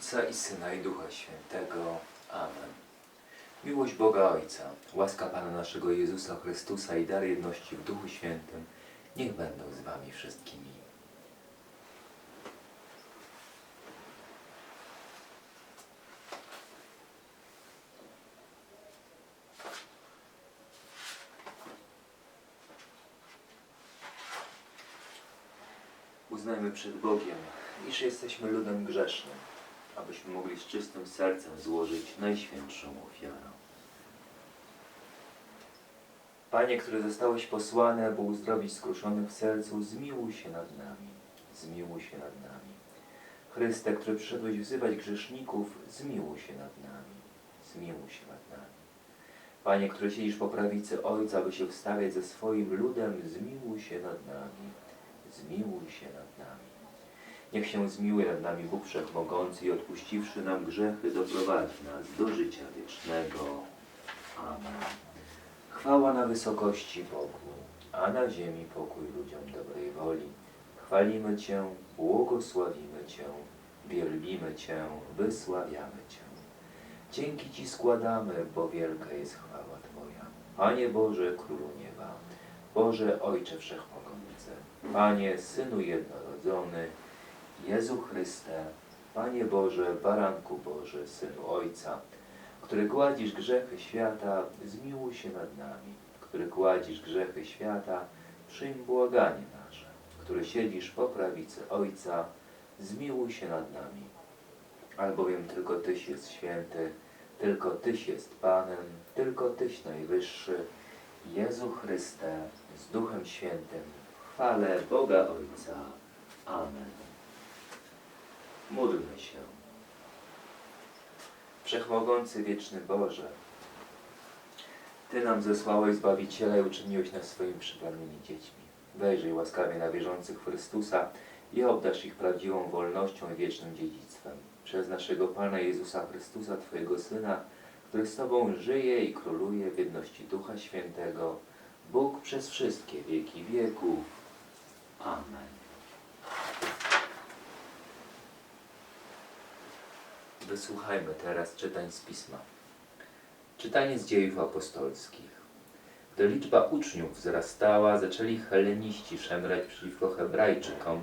Ojca i Syna i Ducha Świętego. Amen. Miłość Boga Ojca, łaska Pana naszego Jezusa Chrystusa i dar jedności w Duchu Świętym niech będą z Wami wszystkimi. Uznajmy przed Bogiem, iż jesteśmy ludem grzesznym, abyśmy mogli z czystym sercem złożyć najświętszą ofiarę. Panie, który zostałeś posłany, aby uzdrowić skruszonych w sercu, zmiłuj się nad nami. Zmiłuj się nad nami. Chryste, który przyszedłeś wzywać grzeszników, zmiłuj się nad nami. Zmiłuj się nad nami. Panie, który siedzisz po prawicy Ojca, aby się wstawiać ze swoim ludem, zmiłuj się nad nami. Zmiłuj się nad nami. Niech się zmiłuje nad nami Bóg Wszechmogący i odpuściwszy nam grzechy, doprowadzi nas do życia wiecznego. Amen. Chwała na wysokości Bogu, a na ziemi pokój ludziom dobrej woli. Chwalimy Cię, błogosławimy Cię, wielbimy Cię, wysławiamy Cię. Dzięki Ci składamy, bo wielka jest chwała Twoja. Panie Boże, Królu Nieba, Boże Ojcze Wszechmogący, Panie Synu Jednorodzony, Jezu Chryste, Panie Boże, Baranku Boży, Synu Ojca, który gładzisz grzechy świata, zmiłuj się nad nami. Który gładzisz grzechy świata, przyjm błaganie nasze. Który siedzisz po prawicy Ojca, zmiłuj się nad nami. Albowiem tylko Tyś jest święty, tylko Tyś jest Panem, tylko Tyś najwyższy, Jezu Chryste, z Duchem Świętym, chwale Boga Ojca. Amen. Módlmy się. Wszechmogący wieczny Boże, Ty nam zesłałeś Zbawiciela i uczyniłeś nas swoimi przybranymi dziećmi. Wejrzyj łaskawie na wierzących Chrystusa i obdarz ich prawdziwą wolnością i wiecznym dziedzictwem. Przez naszego Pana Jezusa Chrystusa, Twojego Syna, który z Tobą żyje i króluje w jedności Ducha Świętego, Bóg przez wszystkie wieki wieków. Amen. Wysłuchajmy teraz czytań z Pisma. Czytanie z dziejów apostolskich. Gdy liczba uczniów wzrastała, zaczęli heleniści szemrać przeciwko hebrajczykom,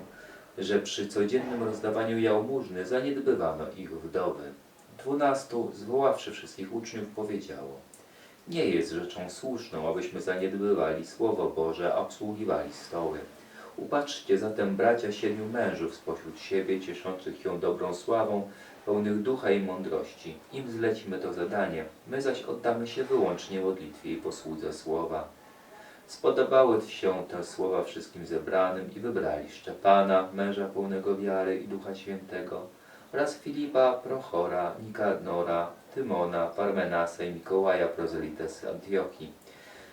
że przy codziennym rozdawaniu jałmużny zaniedbywano ich wdowy. Dwunastu, zwoławszy wszystkich uczniów, powiedziało Nie jest rzeczą słuszną, abyśmy zaniedbywali Słowo Boże, a obsługiwali stoły. Upatrzcie zatem bracia siedmiu mężów spośród siebie, cieszących się dobrą sławą, pełnych ducha i mądrości. Im zlecimy to zadanie, my zaś oddamy się wyłącznie modlitwie i posłudze słowa. Spodobały się te słowa wszystkim zebranym i wybrali Szczepana, męża pełnego wiary i Ducha Świętego, oraz Filipa, Prochora, Nikadnora, Tymona, Parmenasa i Mikołaja, prozelitę z Antiochii.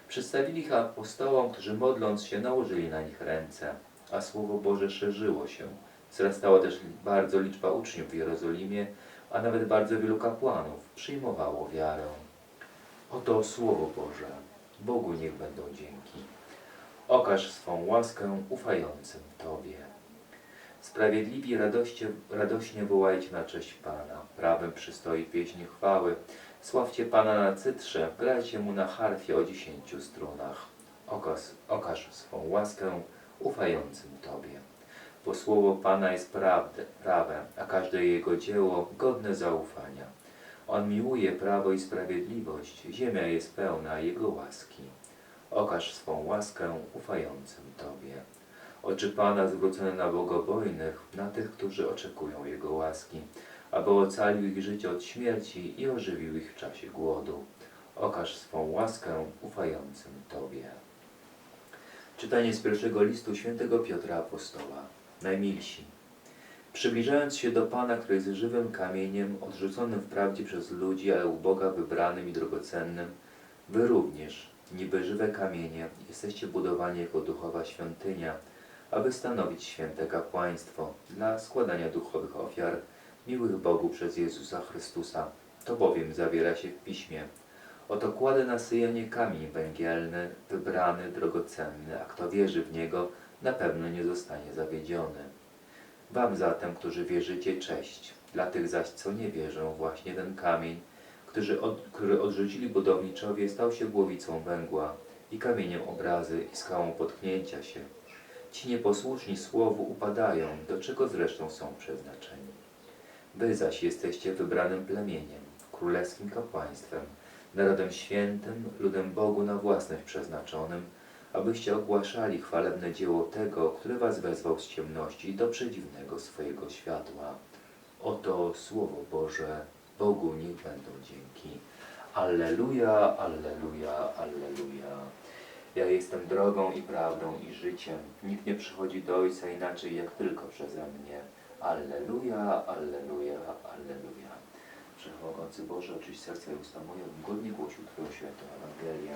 Przedstawili ich apostołom, którzy modląc się nałożyli na nich ręce, a Słowo Boże szerzyło się. Wzrastała też bardzo liczba uczniów w Jerozolimie, a nawet bardzo wielu kapłanów przyjmowało wiarę. Oto Słowo Boże. Bogu niech będą dzięki. Okaż swą łaskę ufającym Tobie. Sprawiedliwi radoście, radośnie wołajcie na cześć Pana. Prawem przystoi pieśń chwały. Sławcie Pana na cytrze, grajcie Mu na harfie o dziesięciu strunach. Okaż, okaż swą łaskę ufającym Tobie. Bo słowo Pana jest prawdę, prawe, a każde Jego dzieło godne zaufania. On miłuje prawo i sprawiedliwość, ziemia jest pełna Jego łaski. Okaż swą łaskę ufającym Tobie. Oczy Pana zwrócone na bogobojnych, na tych, którzy oczekują Jego łaski, aby ocalił ich życie od śmierci i ożywił ich w czasie głodu. Okaż swą łaskę ufającym Tobie. Czytanie z pierwszego listu świętego Piotra Apostoła. Najmilsi. Przybliżając się do Pana, który jest żywym kamieniem, odrzuconym wprawdzie przez ludzi, ale u Boga wybranym i drogocennym, Wy również, niby żywe kamienie, jesteście budowani jako duchowa świątynia, aby stanowić święte kapłaństwo dla składania duchowych ofiar miłych Bogu przez Jezusa Chrystusa. To bowiem zawiera się w Piśmie. Oto kładę na Syjonie kamień węgielny, wybrany, drogocenny, a kto wierzy w Niego, na pewno nie zostanie zawiedziony. Wam zatem, którzy wierzycie, cześć. Dla tych zaś, co nie wierzą, właśnie ten kamień, który, od, który odrzucili budowniczowie, stał się głowicą węgła i kamieniem obrazy i skałą potknięcia się. Ci nieposłuszni słowu upadają, do czego zresztą są przeznaczeni. Wy zaś jesteście wybranym plemieniem, królewskim kapłaństwem, narodem świętym, ludem Bogu na własność przeznaczonym, abyście ogłaszali chwalebne dzieło tego, który was wezwał z ciemności do przedziwnego swojego światła. Oto Słowo Boże, Bogu niech będą dzięki. Alleluja, alleluja, alleluja. Ja jestem drogą i prawdą i życiem. Nikt nie przychodzi do Ojca inaczej jak tylko przeze mnie. Alleluja, alleluja, alleluja. Wszechmogący Boże, oczyść serca i usta moje, godnie głosił Twoją świętą Ewangelię.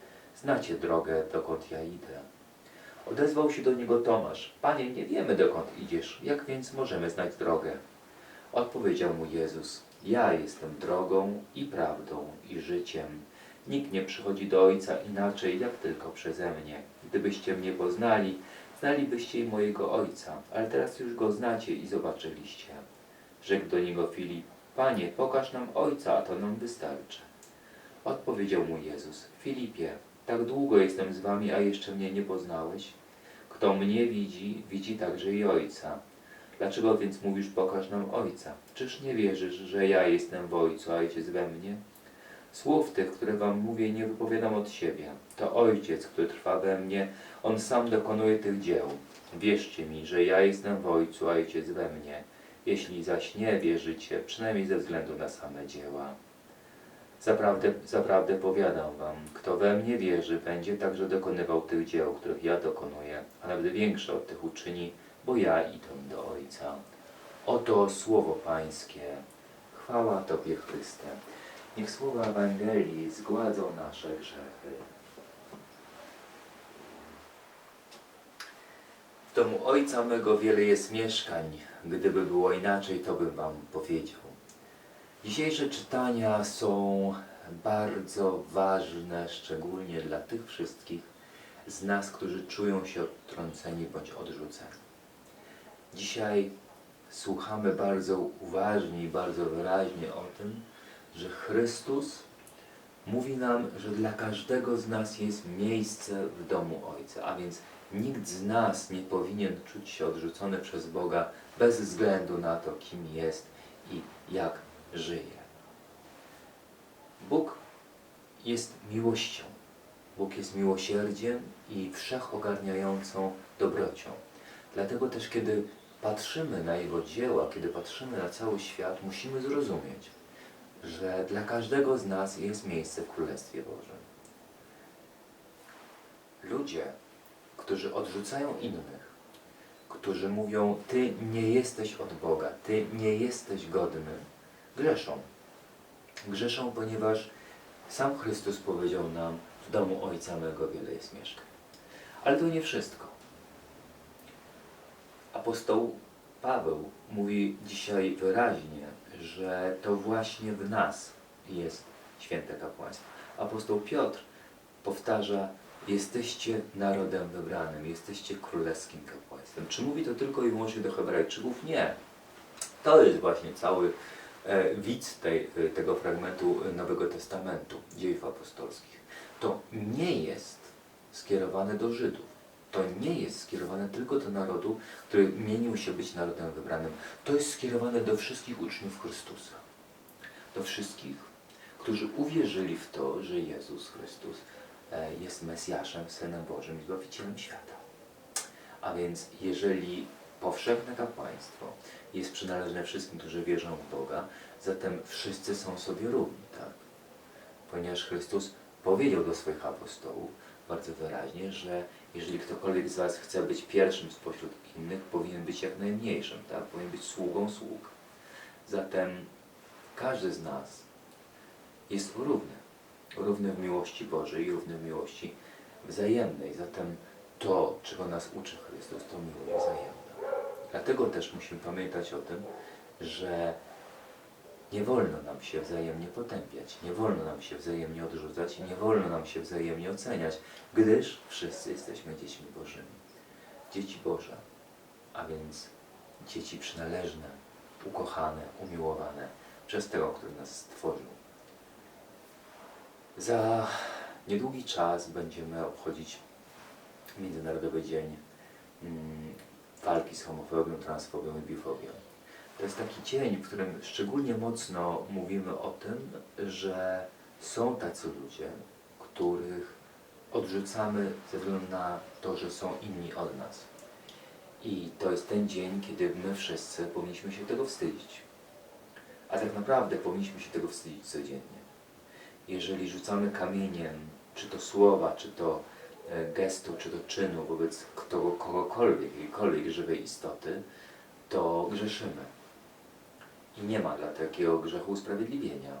Znacie drogę, dokąd ja idę. Odezwał się do niego Tomasz. Panie, nie wiemy dokąd idziesz, jak więc możemy znać drogę? Odpowiedział mu Jezus. Ja jestem drogą i prawdą i życiem. Nikt nie przychodzi do Ojca inaczej, jak tylko przeze mnie. Gdybyście mnie poznali, znalibyście i mojego Ojca, ale teraz już Go znacie i zobaczyliście. Rzekł do niego Filip, Panie, pokaż nam Ojca, a to nam wystarczy. Odpowiedział mu Jezus, Filipie, tak długo jestem z wami, a jeszcze mnie nie poznałeś? Kto mnie widzi, widzi także i Ojca. Dlaczego więc mówisz, pokaż nam Ojca? Czyż nie wierzysz, że ja jestem w Ojcu, a Ojciec we mnie? Słów tych, które wam mówię, nie wypowiadam od siebie. To Ojciec, który trwa we mnie, On sam dokonuje tych dzieł. Wierzcie mi, że ja jestem w Ojcu, a Ojciec we mnie. Jeśli zaś nie wierzycie, przynajmniej ze względu na same dzieła. Zaprawdę, zaprawdę powiadam wam, kto we mnie wierzy, będzie także dokonywał tych dzieł, których ja dokonuję, a nawet większe od tych uczyni, bo ja idę do Ojca. Oto słowo Pańskie. Chwała Tobie, Chryste. Niech słowa Ewangelii zgładzą nasze grzechy. W domu Ojca mego wiele jest mieszkań. Gdyby było inaczej, to bym wam powiedział. Dzisiejsze czytania są bardzo ważne, szczególnie dla tych wszystkich z nas, którzy czują się odtrąceni bądź odrzuceni. Dzisiaj słuchamy bardzo uważnie i bardzo wyraźnie o tym, że Chrystus mówi nam, że dla każdego z nas jest miejsce w domu Ojca, a więc nikt z nas nie powinien czuć się odrzucony przez Boga bez względu na to, kim jest i jak żyje. Bóg jest miłością. Bóg jest miłosierdziem i wszechogarniającą dobrocią. Dlatego też, kiedy patrzymy na Jego dzieła, kiedy patrzymy na cały świat, musimy zrozumieć, że dla każdego z nas jest miejsce w Królestwie Bożym. Ludzie, którzy odrzucają innych, którzy mówią, Ty nie jesteś od Boga, Ty nie jesteś godny, grzeszą. Grzeszą, ponieważ sam Chrystus powiedział nam, w domu Ojca mego wiele jest mieszkań. Ale to nie wszystko. Apostoł Paweł mówi dzisiaj wyraźnie, że to właśnie w nas jest święte kapłaństwo. Apostoł Piotr powtarza, jesteście narodem wybranym, jesteście królewskim kapłaństwem. Czy mówi to tylko i wyłącznie do Hebrajczyków? Nie. To jest właśnie cały widz tej, e, tego fragmentu Nowego Testamentu, dziejów apostolskich. To nie jest skierowane do Żydów. To nie jest skierowane tylko do narodu, który mienił się być narodem wybranym. To jest skierowane do wszystkich uczniów Chrystusa. Do wszystkich, którzy uwierzyli w to, że Jezus Chrystus e, jest Mesjaszem, Synem Bożym i Zbawicielem świata. A więc jeżeli powszechne kapłaństwo jest przynależne wszystkim, którzy wierzą w Boga, zatem wszyscy są sobie równi, tak? Ponieważ Chrystus powiedział do swoich apostołów bardzo wyraźnie, że jeżeli ktokolwiek z Was chce być pierwszym spośród innych, powinien być jak najmniejszym, tak? Powinien być sługą sług. Zatem każdy z nas jest równy. Równy w miłości Bożej i równy w miłości wzajemnej. Zatem to, czego nas uczy Chrystus, to miłość wzajemna. Dlatego też musimy pamiętać o tym, że nie wolno nam się wzajemnie potępiać, nie wolno nam się wzajemnie odrzucać nie wolno nam się wzajemnie oceniać, gdyż wszyscy jesteśmy dziećmi Bożymi. Dzieci Boże, a więc dzieci przynależne, ukochane, umiłowane przez tego, który nas stworzył. Za niedługi czas będziemy obchodzić Międzynarodowy Dzień mm, Walki z homofobią, transfobią i bifobią. To jest taki dzień, w którym szczególnie mocno mówimy o tym, że są tacy ludzie, których odrzucamy ze względu na to, że są inni od nas. I to jest ten dzień, kiedy my wszyscy powinniśmy się tego wstydzić. A tak naprawdę powinniśmy się tego wstydzić codziennie. Jeżeli rzucamy kamieniem, czy to słowa, czy to gestu, czy to czynu wobec kogo, kogokolwiek, jakiejkolwiek żywej istoty, to grzeszymy. I nie ma dla takiego grzechu usprawiedliwienia,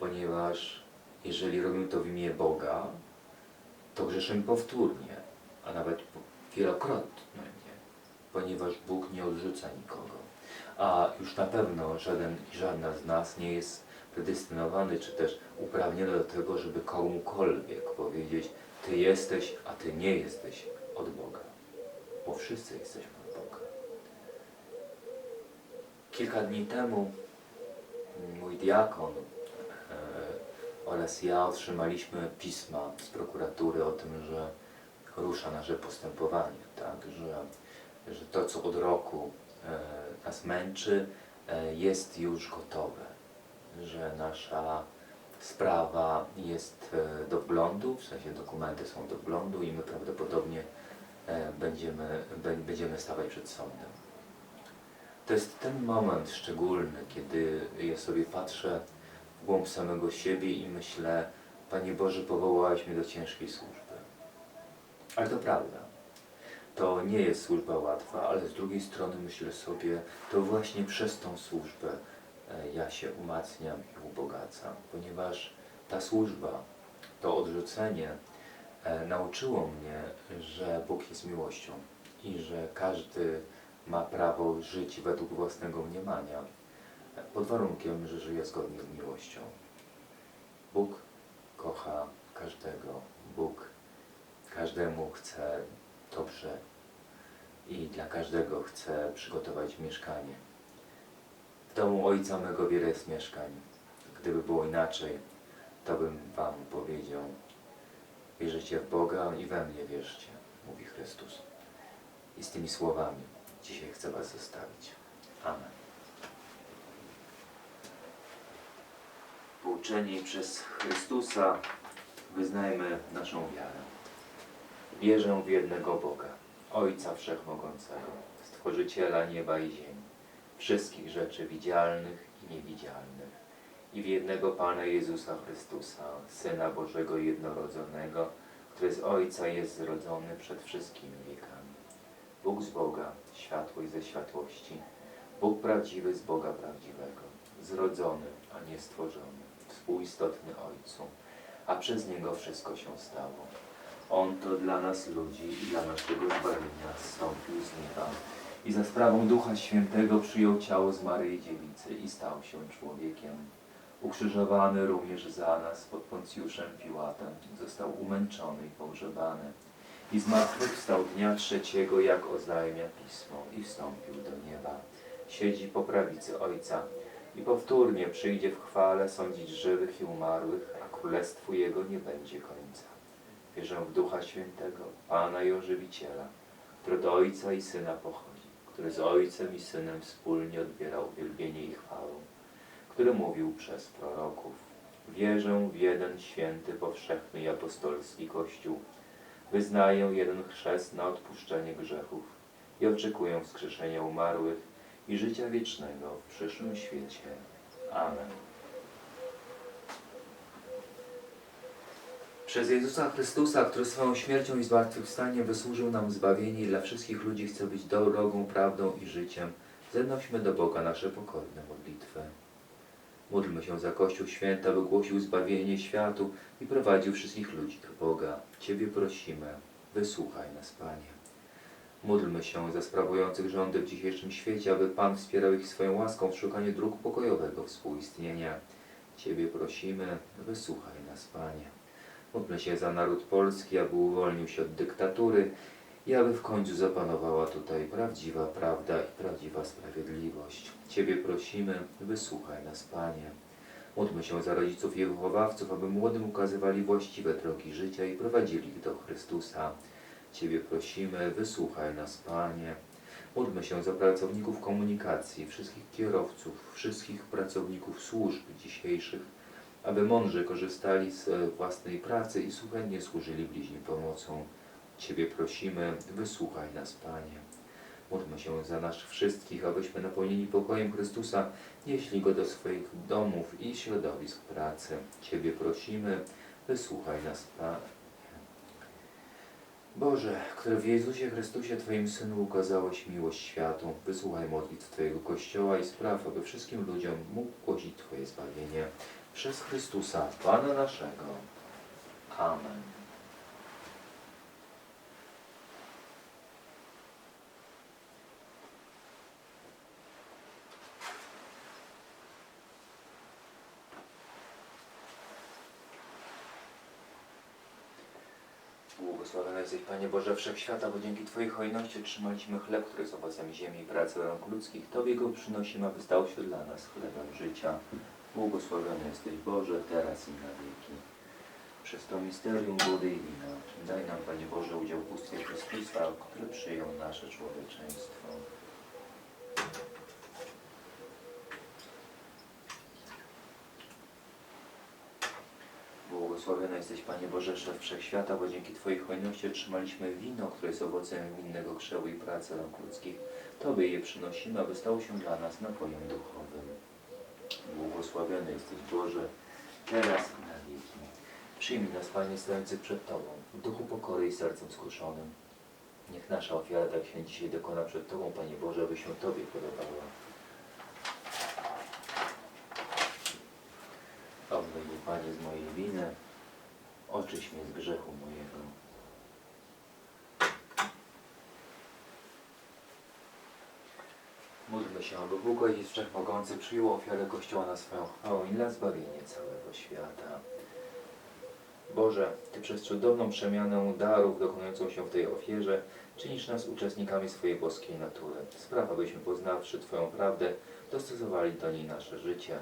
ponieważ jeżeli robimy to w imię Boga, to grzeszymy powtórnie, a nawet wielokrotnie, ponieważ Bóg nie odrzuca nikogo. A już na pewno żaden i żadna z nas nie jest predestynowany, czy też uprawniony do tego, żeby komukolwiek powiedzieć, Ty jesteś, a Ty nie jesteś od Boga. Bo wszyscy jesteśmy od Boga. Kilka dni temu mój diakon e, oraz ja otrzymaliśmy pisma z prokuratury o tym, że rusza nasze postępowanie, tak, że, że to, co od roku e, nas męczy, e, jest już gotowe, że nasza sprawa jest e, do wglądu, w sensie dokumenty są do wglądu i my prawdopodobnie e, będziemy, bę- będziemy stawać przed sądem. To jest ten moment szczególny, kiedy ja sobie patrzę w głąb samego siebie i myślę, Panie Boże, powołałeś mnie do ciężkiej służby. Ale to prawda. To nie jest służba łatwa, ale z drugiej strony myślę sobie, to właśnie przez tą służbę ja się umacniam i ubogacam, ponieważ ta służba, to odrzucenie e, nauczyło mnie, że Bóg jest miłością i że każdy ma prawo żyć według własnego mniemania, e, pod warunkiem, że żyje zgodnie z miłością. Bóg kocha każdego. Bóg każdemu chce dobrze i dla każdego chce przygotować mieszkanie. Domu Ojca mego wiele jest mieszkań. Gdyby było inaczej, to bym Wam powiedział, wierzycie w Boga i we mnie wierzcie, mówi Chrystus. I z tymi słowami dzisiaj chcę Was zostawić. Amen. Pouczeni przez Chrystusa wyznajmy naszą wiarę. Wierzę w jednego Boga, Ojca Wszechmogącego, Stworzyciela nieba i ziemi, wszystkich rzeczy widzialnych i niewidzialnych, i w jednego Pana Jezusa Chrystusa, Syna Bożego jednorodzonego, który z Ojca jest zrodzony przed wszystkimi wiekami. Bóg z Boga, światłość ze światłości, Bóg prawdziwy z Boga prawdziwego, zrodzony, a nie stworzony, współistotny Ojcu, a przez Niego wszystko się stało. On to dla nas ludzi i dla naszego zbawienia zstąpił z nieba i za sprawą Ducha Świętego przyjął ciało z Maryi Dziewicy i stał się człowiekiem. Ukrzyżowany również za nas pod Poncjuszem Piłatem, został umęczony i pogrzebany. I zmartwychwstał dnia trzeciego, jak oznajmia Pismo, i wstąpił do nieba. Siedzi po prawicy Ojca i powtórnie przyjdzie w chwale sądzić żywych i umarłych, a królestwu Jego nie będzie końca. Wierzę w Ducha Świętego, Pana i Ożywiciela, który do Ojca i Syna pochodzi, który z Ojcem i Synem wspólnie odbierał uwielbienie i chwałę, który mówił przez proroków. Wierzę w jeden święty, powszechny i apostolski Kościół. Wyznaję jeden chrzest na odpuszczenie grzechów i oczekuję wskrzeszenia umarłych i życia wiecznego w przyszłym świecie. Amen. Przez Jezusa Chrystusa, który swoją śmiercią i zmartwychwstaniem wysłużył nam zbawienie dla wszystkich ludzi chce być drogą, prawdą i życiem, Zanośmy do Boga nasze pokorne modlitwy. Módlmy się za Kościół Święty, aby głosił zbawienie światu i prowadził wszystkich ludzi do Boga. Ciebie prosimy, wysłuchaj nas, Panie. Módlmy się za sprawujących rządy w dzisiejszym świecie, aby Pan wspierał ich swoją łaską w szukaniu dróg pokojowego współistnienia. Ciebie prosimy, wysłuchaj nas, Panie. Módlmy się za naród polski, aby uwolnił się od dyktatury i aby w końcu zapanowała tutaj prawdziwa prawda i prawdziwa sprawiedliwość. Ciebie prosimy, wysłuchaj nas, Panie. Módlmy się za rodziców i wychowawców, aby młodym ukazywali właściwe drogi życia i prowadzili ich do Chrystusa. Ciebie prosimy, wysłuchaj nas, Panie. Módlmy się za pracowników komunikacji, wszystkich kierowców, wszystkich pracowników służb dzisiejszych, aby mądrze korzystali z e, własnej pracy i sumiennie służyli bliźnim pomocą. Ciebie prosimy, wysłuchaj nas, Panie. Módlmy się za nas wszystkich, abyśmy napełnieni pokojem Chrystusa nieśli Go do swoich domów i środowisk pracy. Ciebie prosimy, wysłuchaj nas, Panie. Boże, który w Jezusie Chrystusie Twoim Synu ukazałeś miłość światu, wysłuchaj modlitw Twojego Kościoła i spraw, aby wszystkim ludziom mógł głosić Twoje zbawienie. Przez Chrystusa, Pana naszego. Amen. Błogosławiony jesteś, Panie Boże Wszechświata, bo dzięki Twojej hojności otrzymaliśmy chleb, który jest owocem ziemi i pracy rąk ludzkich. Tobie go przynosimy, aby stał się dla nas chlebem życia. Błogosławiony jesteś Boże, teraz i na wieki. Przez to misterium wody i wina daj nam, Panie Boże, udział w bóstwie Chrystusa, który przyjął nasze człowieczeństwo. Błogosławiony jesteś, Panie Boże, Szef Wszechświata, bo dzięki Twojej hojności otrzymaliśmy wino, które jest owocem winnego krzewu i pracy rąk ludzkich. Tobie je przynosimy, aby stało się dla nas napojem duchowym. Błogosławiony jesteś, Boże, teraz i na wieki. Przyjmij nas, Panie, stojący przed Tobą, w duchu pokory i sercem skruszonym. Niech nasza ofiara, tak się dzisiaj dokona przed Tobą, Panie Boże, aby się Tobie podobała. Obmyj Panie, z mojej winy, oczyś mnie z grzechu mojego. Módlmy się, aby Ojciec Wszechmogący przyjął ofiarę Kościoła na swoją chwałę i na zbawienie całego świata. Boże, Ty przez cudowną przemianę darów dokonującą się w tej ofierze czynisz nas uczestnikami swojej boskiej natury. Spraw, abyśmy poznawszy Twoją prawdę, dostosowali do niej nasze życie.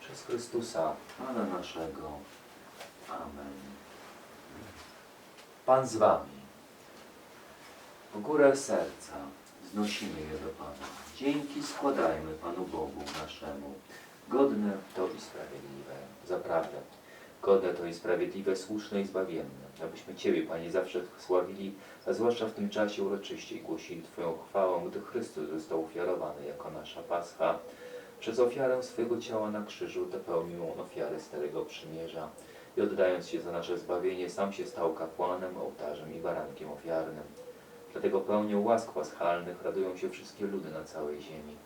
Przez Chrystusa, Pana naszego. Amen. Pan z Wami. W górę serca wznosimy je do Pana. Dzięki składajmy Panu Bogu naszemu. Godne to i sprawiedliwe. Zaprawdę, godne to i sprawiedliwe, słuszne i zbawienne. Abyśmy Ciebie, Panie, zawsze sławili, a zwłaszcza w tym czasie uroczyście głosili Twoją chwałę, gdy Chrystus został ofiarowany jako nasza Pascha. Przez ofiarę swojego ciała na krzyżu dopełnił on ofiarę Starego Przymierza i oddając się za nasze zbawienie, sam się stał kapłanem, ołtarzem i barankiem ofiarnym. Dlatego pełnią łask paschalnych radują się wszystkie ludy na całej ziemi.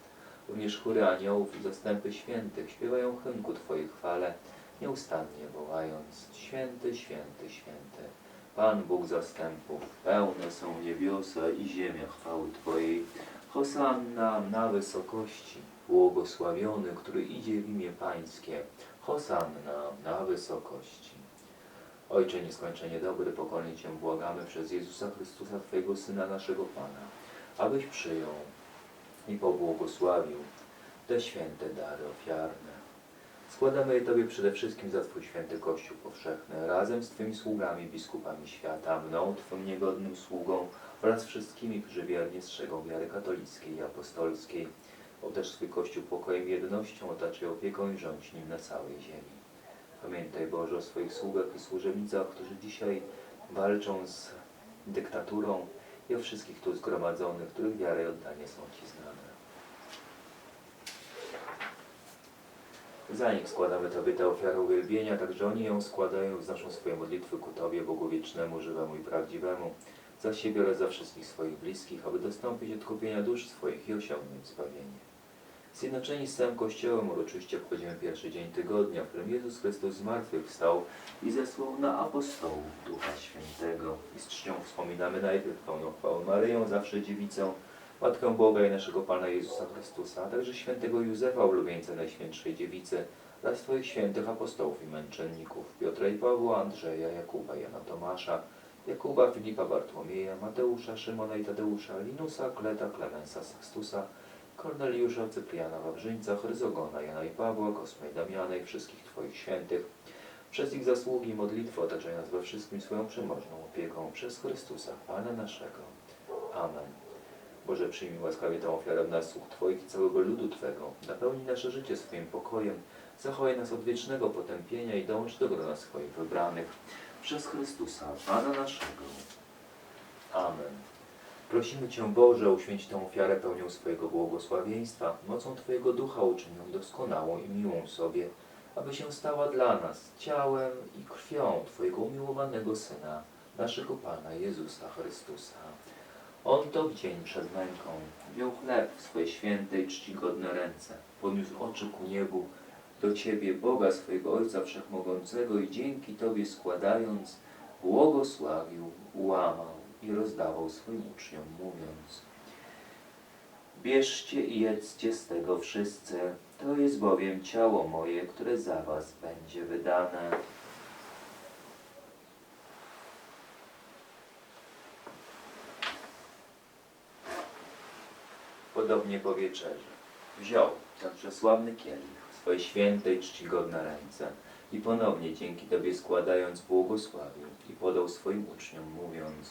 Również chóry aniołów i zastępy świętych śpiewają hymn ku Twojej chwale, nieustannie wołając Święty, Święty, Święty. Pan Bóg zastępów, pełne są niebiosa i ziemia chwały Twojej. Hosanna na wysokości, błogosławiony, który idzie w imię Pańskie. Hosanna na wysokości. Ojcze nieskończenie dobry, pokornie Cię błagamy przez Jezusa Chrystusa, Twojego Syna, naszego Pana, abyś przyjął i pobłogosławił te święte dary ofiarne. Składamy je Tobie przede wszystkim za Twój święty Kościół powszechny, razem z Twymi sługami, biskupami świata, mną, Twym niegodnym sługą oraz wszystkimi, którzy wiernie strzegą wiary katolickiej i apostolskiej. O też swój Kościół pokojem i jednością otaczaj opieką i rządź nim na całej ziemi. Pamiętaj Boże o swoich sługach i służebnicach, którzy dzisiaj walczą z dyktaturą i o wszystkich tu zgromadzonych, których wiara i oddanie są Ci znane. Za nich składamy Tobie tę ofiarę uwielbienia, także oni ją składają wznoszą swoje modlitwy ku Tobie, Bogu wiecznemu, żywemu i prawdziwemu, za siebie oraz za wszystkich swoich bliskich, aby dostąpić odkupienia dusz swoich i osiągnąć zbawienie. Zjednoczeni z całym Kościołem uroczyście obchodzimy pierwszy dzień tygodnia, w którym Jezus Chrystus zmartwychwstał i zesłał na apostołów Ducha Świętego. I z czcią wspominamy najpierw pełną chwałę Maryją, zawsze dziewicę, Matkę Boga i naszego Pana Jezusa Chrystusa, a także świętego Józefa, ulubieńca Najświętszej Dziewicy, oraz Twoich świętych apostołów i męczenników, Piotra i Pawła, Andrzeja, Jakuba, Jana Tomasza, Jakuba, Filipa, Bartłomieja, Mateusza, Szymona i Tadeusza, Linusa, Kleta, Klemensa, Sextusa, Korneliusza, Cypriana, Wawrzyńca, Chryzogona, Jana i Pawła, Kosma i wszystkich Twoich świętych, przez ich zasługi i modlitwy otaczaj nas we wszystkim swoją przemożną opieką, przez Chrystusa, Pana naszego. Amen. Boże, przyjmij łaskawie tę ofiarę nas słuch Twoich i całego ludu Twego. Napełnij nasze życie swoim pokojem, zachowaj nas od wiecznego potępienia i dołącz do grona swoich wybranych. Przez Chrystusa, Pana naszego. Amen. Prosimy Cię, Boże, uświęć tę ofiarę pełnią swojego błogosławieństwa, mocą Twojego Ducha uczyń ją doskonałą i miłą sobie, aby się stała dla nas ciałem i krwią Twojego umiłowanego Syna, naszego Pana Jezusa Chrystusa. On to w dzień przed męką wziął chleb w swoje święte i czcigodne ręce, podniósł oczy ku niebu, do Ciebie, Boga swojego Ojca Wszechmogącego i dzięki Tobie składając, błogosławił, łamał i rozdawał swoim uczniom, mówiąc Bierzcie i jedzcie z tego wszyscy, to jest bowiem ciało moje, które za Was będzie wydane. Podobnie po wieczerzy wziął ten przesławny kielich w swoje święte i czcigodne ręce i ponownie dzięki Tobie składając błogosławił i podał swoim uczniom, mówiąc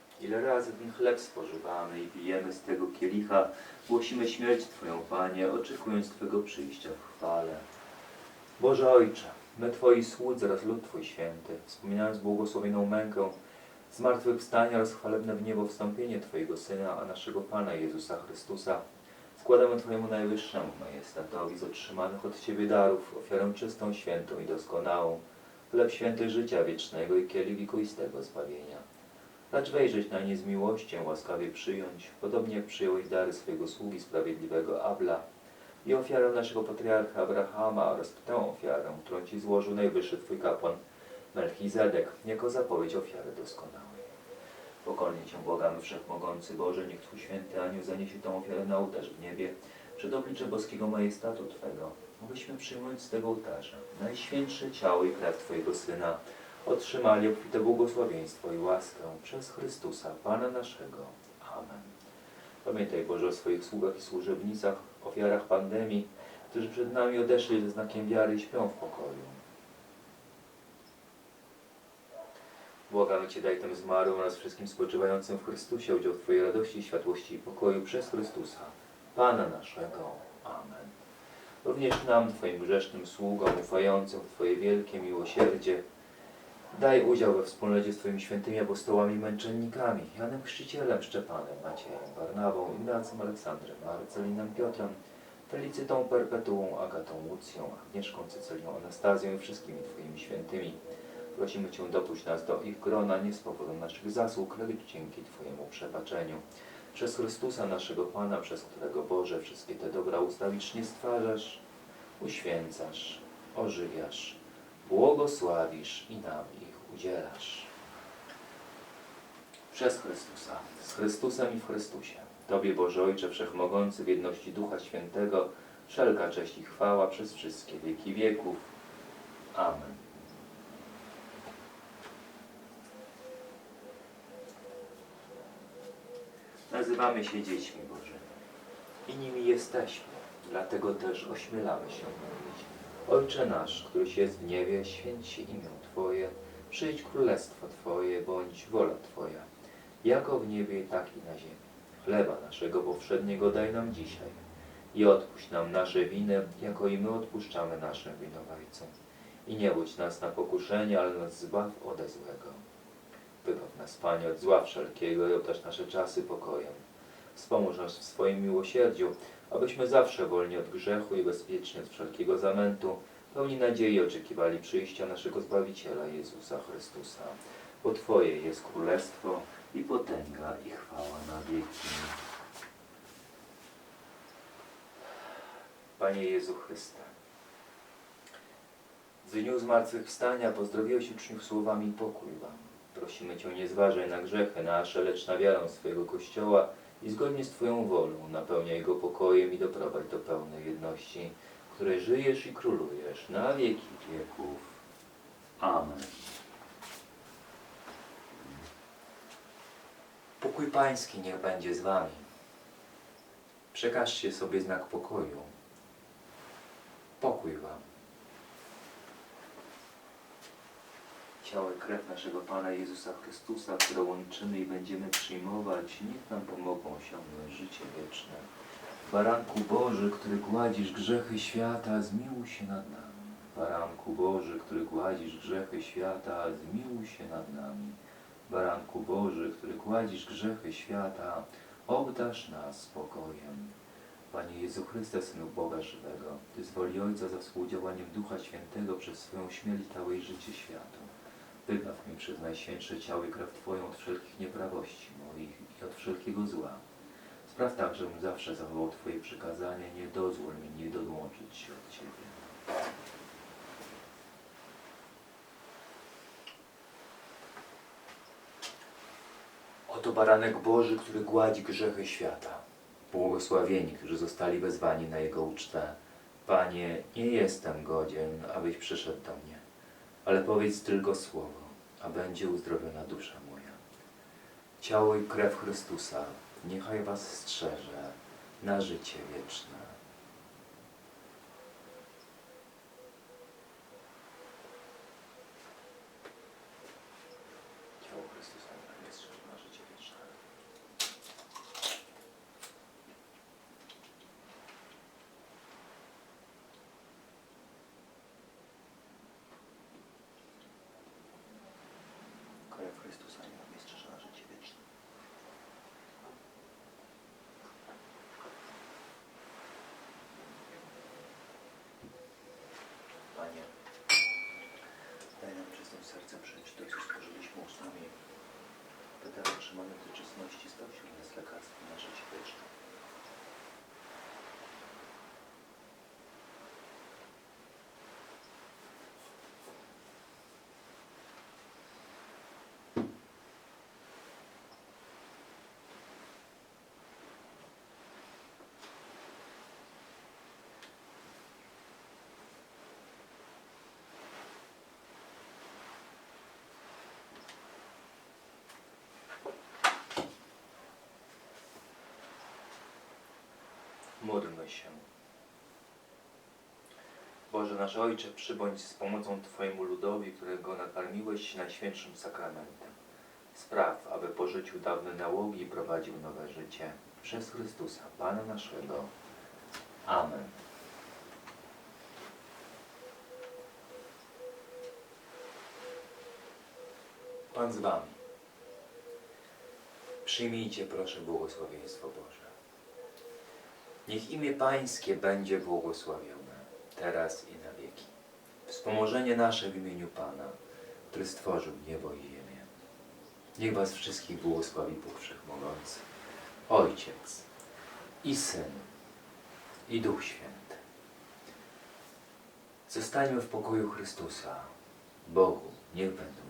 Ile razy ten chleb spożywamy i pijemy z tego kielicha, głosimy śmierć Twoją, Panie, oczekując Twojego przyjścia w chwale. Boże Ojcze, my Twoi słudzy oraz lud Twój święty, wspominając błogosławioną mękę, zmartwychwstania oraz chwalebne w niebo wstąpienie Twojego Syna, a naszego Pana Jezusa Chrystusa, składamy Twojemu najwyższemu majestatowi z otrzymanych od Ciebie darów ofiarę czystą, świętą i doskonałą, chleb święty życia wiecznego i kielich wiekuistego zbawienia. Racz wejrzeć na nie z miłością, łaskawie przyjąć, podobnie jak przyjąłeś dary swojego sługi sprawiedliwego Abla i ofiarę naszego patriarcha Abrahama oraz tę ofiarę, którą Ci złożył najwyższy Twój kapłan Melchizedek, jako zapowiedź ofiary doskonałej. Pokornie Cię błagamy, Wszechmogący Boże, niech Twój święty anioł zaniesie tę ofiarę na ołtarz w niebie, przed oblicze boskiego majestatu Twego, abyśmy przyjmując z tego ołtarza najświętsze ciało i krew Twojego Syna, otrzymali obfite błogosławieństwo i łaskę przez Chrystusa, Pana naszego. Amen. Pamiętaj Boże o swoich sługach i służebnicach, ofiarach pandemii, którzy przed nami odeszli ze znakiem wiary i śpią w pokoju. Błagamy Cię, daj tym zmarłym oraz wszystkim spoczywającym w Chrystusie udział Twojej radości, światłości i pokoju przez Chrystusa, Pana naszego. Amen. Również nam, Twoim grzesznym sługom, ufającym w Twoje wielkie miłosierdzie, Daj udział we wspólnocie z Twoimi świętymi apostołami męczennikami, Janem Chrzcicielem, Szczepanem, Maciejem, Barnabą, Ignacym, Aleksandrem, Marcelinem, Piotrem, Felicytą, Perpetuą, Agatą, Łucją, Agnieszką, Cycelią, Anastazją i wszystkimi Twoimi świętymi. Prosimy Cię, dopuść nas do ich grona, nie z powodu naszych zasług, lecz dzięki Twojemu przebaczeniu. Przez Chrystusa naszego Pana, przez którego Boże wszystkie te dobra ustawicznie stwarzasz, uświęcasz, ożywiasz, błogosławisz i nam ich udzielasz. Przez Chrystusa, z Chrystusem i w Chrystusie. Tobie, Boże Ojcze Wszechmogący, w jedności Ducha Świętego, wszelka cześć i chwała przez wszystkie wieki wieków. Amen. Nazywamy się dziećmi Bożymi i nimi jesteśmy, dlatego też ośmielamy się mówić. Ojcze nasz, któryś jest w niebie, święć się imię Twoje, przyjdź królestwo Twoje, bądź wola Twoja, jako w niebie, tak i na ziemi. Chleba naszego powszedniego daj nam dzisiaj I odpuść nam nasze winy, jako i my odpuszczamy naszym winowajcom. I nie budź nas na pokuszenie, ale nas zbaw ode złego. Wybaw nas, Panie, od zła wszelkiego i obdarz nasze czasy pokojem. Wspomóż nas w swoim miłosierdziu, abyśmy zawsze wolni od grzechu i bezpiecznie od wszelkiego zamętu, pełni nadziei oczekiwali przyjścia naszego Zbawiciela Jezusa Chrystusa. Bo Twoje jest królestwo i potęga i chwała na wieki. Panie Jezu Chryste, w dniu zmartwychwstania pozdrowiłeś uczniów słowami pokój Wam. Prosimy Cię, nie zważaj na grzechy nasze, lecz na wiarę swojego Kościoła i zgodnie z Twoją wolą napełniaj go pokojem i doprowadź do pełnej jedności, w której żyjesz i królujesz na wieki wieków. Amen. Pokój Pański niech będzie z Wami. Przekażcie sobie znak pokoju. Pokój Wam. Ciało i krew naszego Pana Jezusa Chrystusa, które łączymy i będziemy przyjmować, niech nam pomogą osiągnąć życie wieczne. Baranku Boży, który gładzisz grzechy świata, zmiłuj się nad nami. Baranku Boży, który gładzisz grzechy świata, zmiłuj się nad nami. Baranku Boży, który gładzisz grzechy świata, obdarz nas spokojem. Panie Jezu Chryste, Synu Boga żywego, Ty z woli Ojca za współdziałaniem Ducha Świętego przez swoją śmierć dałeś życie światu. Wybaw mi przez Najświętsze ciało i krew Twoją od wszelkich nieprawości moich i od wszelkiego zła. Spraw tak, żebym zawsze zachował Twoje przykazania, nie dozwól mi nie dodłączyć się od Ciebie. Oto baranek Boży, który gładzi grzechy świata. Błogosławieni, którzy zostali wezwani na Jego ucztę. Panie, nie jestem godzien, abyś przyszedł do mnie, ale powiedz tylko słowo, a będzie uzdrowiona dusza moja. Ciało i krew Chrystusa, niechaj was strzeże na życie wieczne. Ciało Chrystusa niechaj mnie strzeże na życie wieczne. Krew Chrystusa niechaj mnie strzeże na życie wieczne. Panie, daj nam czystym sercem przyjąć to, co stworzyliśmy ustami. By dar otrzymany w tej czystności stał się lekarstwem na życie wieczne. Módlmy się. Boże nasz Ojcze, przybądź z pomocą Twojemu ludowi, którego nakarmiłeś Najświętszym Sakramentem. Spraw, aby po dawne nałogi prowadził nowe życie. Przez Chrystusa, Pana naszego. Amen. Pan z Wami. Przyjmijcie proszę błogosławieństwo Boże. Niech imię Pańskie będzie błogosławione, teraz i na wieki. Wspomożenie nasze w imieniu Pana, który stworzył niebo i ziemię. Niech Was wszystkich błogosławi Bóg Wszechmogący, Ojciec i Syn i Duch Święty. Zostańmy w pokoju Chrystusa. Bogu niech będą